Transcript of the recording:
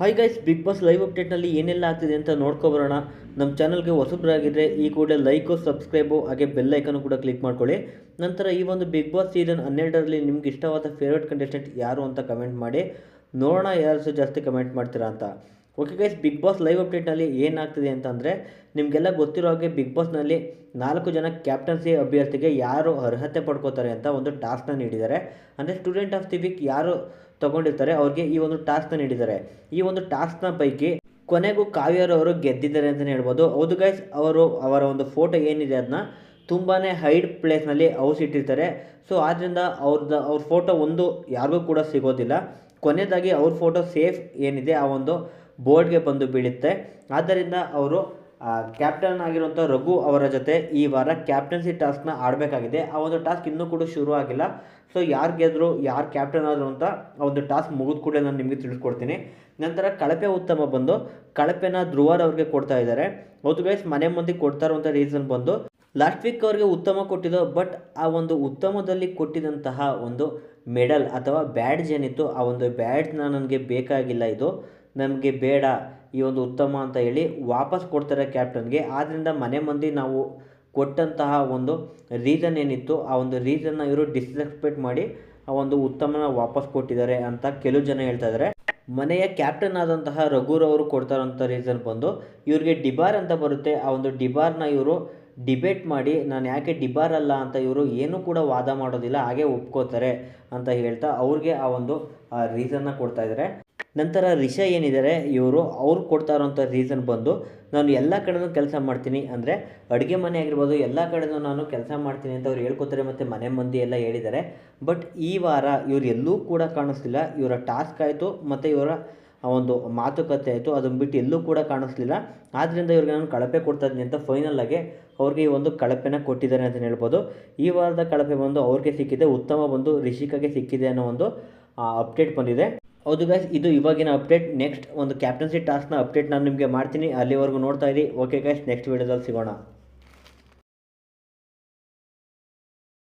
Hi guys big boss live ಅಪ್ಡೇಟ್ನಲ್ಲಿ ಏನೆಲ್ಲ ಆಗ್ತಿದೆ ಅಂತ ನೋಡ್ಕೊಬರೋಣ ನಮ್ಮ ಚಾನಲ್ಗೆ ಹೊಸಬ್ರಾಗಿದ್ದರೆ ಈ ಕೂಡಲೇ ಲೈಕು ಸಬ್ಸ್ಕ್ರೈಬು ಹಾಗೆ ಬೆಲ್ ಐಕನ್ನು ಕೂಡ ಕ್ಲಿಕ್ ಮಾಡ್ಕೊಳ್ಳಿ. ನಂತರ ಈ ಒಂದು ಬಿಗ್ ಬಾಸ್ ಸೀಸನ್ ಹನ್ನೆರಡರಲ್ಲಿ ನಿಮ್ಗೆ ಇಷ್ಟವಾದ ಫೇವ್ರೇಟ್ ಕಂಟೆಸ್ಟೆಂಟ್ ಯಾರು ಅಂತ ಕಮೆಂಟ್ ಮಾಡಿ. ನೋಡೋಣ ಯಾರು ಜಾಸ್ತಿ ಕಮೆಂಟ್ ಮಾಡ್ತೀರಾ ಅಂತ. Okay guys Bigg Boss live ಅಪ್ಡೇಟ್ನಲ್ಲಿ ಏನಾಗ್ತಿದೆ ಅಂತಂದರೆ, ನಿಮಗೆಲ್ಲ ಗೊತ್ತಿರೋ ಹಾಗೆ ಬಿಗ್ ಬಾಸ್ನಲ್ಲಿ ನಾಲ್ಕು ಜನ ಕ್ಯಾಪ್ಟನ್ಸಿ ಅಭ್ಯರ್ಥಿಗೆ ಯಾರು ಅರ್ಹತೆ ಪಡ್ಕೋತಾರೆ ಅಂತ ಒಂದು ಟಾಸ್ಕ್ನ ನೀಡಿದ್ದಾರೆ. ಅಂದರೆ ಸ್ಟೂಡೆಂಟ್ ಆಫ್ ದಿ ವೀಕ್ ಯಾರು ತಗೊಂಡಿರ್ತಾರೆ, ಅವ್ರಿಗೆ ಈ ಒಂದು ಟಾಸ್ಕ್ನ ನೀಡಿದ್ದಾರೆ. ಈ ಒಂದು ಟಾಸ್ಕ್ನ ಪೈಕಿ ಕೊನೆಗೂ ಕಾವ್ಯರವರು ಗೆದ್ದಿದ್ದಾರೆ ಅಂತಲೇ ಹೇಳ್ಬೋದು. ಹೌದು ಗೈಸ್ ಅವರು ಅವರ ಒಂದು ಫೋಟೋ ಏನಿದೆ ಅದನ್ನ ತುಂಬಾ ಹೈಡ್ ಪ್ಲೇಸ್ನಲ್ಲಿ ಇಟ್ಟಿರ್ತಾರೆ. ಸೊ ಆದ್ದರಿಂದ ಅವ್ರದ್ದು ಅವ್ರ ಫೋಟೋ ಒಂದು ಯಾರಿಗೂ ಕೂಡ ಸಿಗೋದಿಲ್ಲ. ಕೊನೆಯದಾಗಿ ಅವ್ರ ಫೋಟೋ ಸೇಫ್ ಏನಿದೆ, ಆ ಒಂದು ಬೋರ್ಡ್ಗೆ ಬಂದು ಬೀಳುತ್ತೆ. ಆದ್ದರಿಂದ ಅವರು ಕ್ಯಾಪ್ಟನ್ ಆಗಿರುವಂಥ ರಘು ಅವರ ಜೊತೆ ಈ ವಾರ ಕ್ಯಾಪ್ಟನ್ಸಿ ಟಾಸ್ಕ್ನ ಆಡಬೇಕಾಗಿದೆ. ಆ ಒಂದು ಟಾಸ್ಕ್ ಇನ್ನೂ ಕೂಡ ಶುರು ಆಗಿಲ್ಲ. ಸೊ, ಯಾರು ಗೆದ್ರು, ಯಾರು ಕ್ಯಾಪ್ಟನ್ ಆದರು ಅಂತ ಆ ಒಂದು ಟಾಸ್ಕ್ ಮುಗಿದ ಕೂಡಲೇ ನಾನು ನಿಮಗೆ ತಿಳಿಸ್ಕೊಡ್ತೀನಿ. ನಂತರ ಕಳಪೆ ಉತ್ತಮ ಬಂದು, ಕಳಪೆನ ಧ್ರುವರ್ ಅವ್ರಿಗೆ ಕೊಡ್ತಾ ಇದ್ದಾರೆ. ಹೌದು ಗೈಸ್ ಮನೆ ಮುಂದೆ ಕೊಡ್ತಾ ರೀಸನ್ ಬಂದು ಲಾಸ್ಟ್ ವೀಕ್ ಅವ್ರಿಗೆ ಉತ್ತಮ ಕೊಟ್ಟಿದ್ದು ಬಟ್ ಆ ಒಂದು ಉತ್ತಮದಲ್ಲಿ ಕೊಟ್ಟಿದಂತಹ ಒಂದು ಮೆಡಲ್ ಅಥವಾ ಬ್ಯಾಡ್ಜ್ ಏನಿತ್ತು, ಆ ಒಂದು ಬ್ಯಾಡ್ಜ್ನ ನನಗೆ ಬೇಕಾಗಿಲ್ಲ ಇದು. ನಮಗೆ ಬೇಡ, ಈ ಒಂದು ಉತ್ತಮ ಅಂತ ಹೇಳಿ ವಾಪಸ್ ಕೊಡ್ತಾರೆ ಕ್ಯಾಪ್ಟನ್ಗೆ. ಆದ್ದರಿಂದ ಮನೆ ಮಂದಿ ನಾವು ಕೊಟ್ಟಂತಹ ಒಂದು ರೀಸನ್ ಏನಿತ್ತು, ಆ ಒಂದು ರೀಸನ್ನ ಇವರು ಡಿಸ್ರೆಸ್ಪೆಕ್ಟ್ ಮಾಡಿ ಆ ಒಂದು ಉತ್ತಮನ ವಾಪಸ್ ಕೊಟ್ಟಿದ್ದಾರೆ ಅಂತ ಕೆಲವು ಜನ ಹೇಳ್ತಾ ಇದ್ದಾರೆ ಮನೆಯ ಕ್ಯಾಪ್ಟನ್ ಆದಂತಹ ರಘುರವರು ಕೊಡ್ತಾರಂಥ ರೀಸನ್ ಬಂದು ಇವ್ರಿಗೆ ಡಿಬಾರ್ ಅಂತ ಬರುತ್ತೆ. ಆ ಒಂದು ಡಿಬಾರ್ನ ಇವರು ಡಿಬೇಟ್ ಮಾಡಿ, ನಾನು ಯಾಕೆ ಡಿಬಾರ್ ಅಲ್ಲ ಅಂತ ಇವರು ಏನೂ ಕೂಡ ವಾದ ಮಾಡೋದಿಲ್ಲ, ಹಾಗೆ ಒಪ್ಕೋತಾರೆ ಅಂತ ಹೇಳ್ತಾ ಅವ್ರಿಗೆ ಆ ಒಂದು ರೀಸನ್ನ ಕೊಡ್ತಾ ಇದ್ದಾರೆ ನಂತರ ರಿಷ ಏನಿದ್ದಾರೆ, ಇವರು ಅವ್ರು ಕೊಡ್ತಾ ಇರೋಂಥ ರೀಸನ್ ಬಂದು, ನಾನು ಎಲ್ಲ ಕಡೆನೂ ಕೆಲಸ ಮಾಡ್ತೀನಿ. ಅಂದರೆ, ಅಡುಗೆ ಮನೆ ಆಗಿರ್ಬೋದು, ಎಲ್ಲ ಕಡೆನೂ ನಾನು ಕೆಲಸ ಮಾಡ್ತೀನಿ ಅಂತ ಅವ್ರು ಹೇಳ್ಕೊತಾರೆ ಮತ್ತು ಮನೆ ಮಂದಿ ಎಲ್ಲ ಹೇಳಿದ್ದಾರೆ. ಬಟ್ ಈ ವಾರ ಇವ್ರು ಎಲ್ಲೂ ಕೂಡ ಕಾಣಿಸ್ಲಿಲ್ಲ. ಇವರ ಟಾಸ್ಕ್ ಆಯಿತು, ಮತ್ತು ಇವರ ಒಂದು ಮಾತುಕತೆ ಆಯಿತು, ಅದನ್ನು ಬಿಟ್ಟು ಎಲ್ಲೂ ಕೂಡ ಕಾಣಿಸ್ಲಿಲ್ಲ. ಆದ್ದರಿಂದ ಇವ್ರಿಗೆ ನಾನು ಕಳಪೆ ಕೊಡ್ತಾ ಇದ್ದೀನಿ ಅಂತ ಫೈನಲ್ ಅವ್ರಿಗೆ ಈ ಒಂದು ಕಳಪೆನ ಕೊಟ್ಟಿದ್ದಾರೆ ಅಂತ ಹೇಳ್ಬೋದು. ಈ ವಾರದ ಕಳಪೆ ಬಂದು ಅವ್ರಿಗೆ ಸಿಕ್ಕಿದೆ, ಉತ್ತಮ ಬಂದು ರಿಷಿಕಾಗೆ ಸಿಕ್ಕಿದೆ ಅನ್ನೋ ಒಂದು ಅಪ್ಡೇಟ್ ಬಂದಿದೆ. ಹೌದು ಗೈಸ್ ಇದು ಇವಾಗಿನ ಅಪ್ಡೇಟ್ ನೆಕ್ಸ್ಟ್ ಒಂದು ಕ್ಯಾಪ್ಟನ್ಸಿ ಟಾಸ್ಕ್ನ ಅಪ್ಡೇಟ್ ನಾನು ನಿಮಗೆ ಮಾಡ್ತೀನಿ. ಅಲ್ಲಿವರೆಗೂ ನೋಡ್ತಾ ಇರಿ. ಓಕೆ ಗೈಸ್ ನೆಕ್ಸ್ಟ್ ವೀಡಿಯೋದಲ್ಲಿ ಸಿಗೋಣ.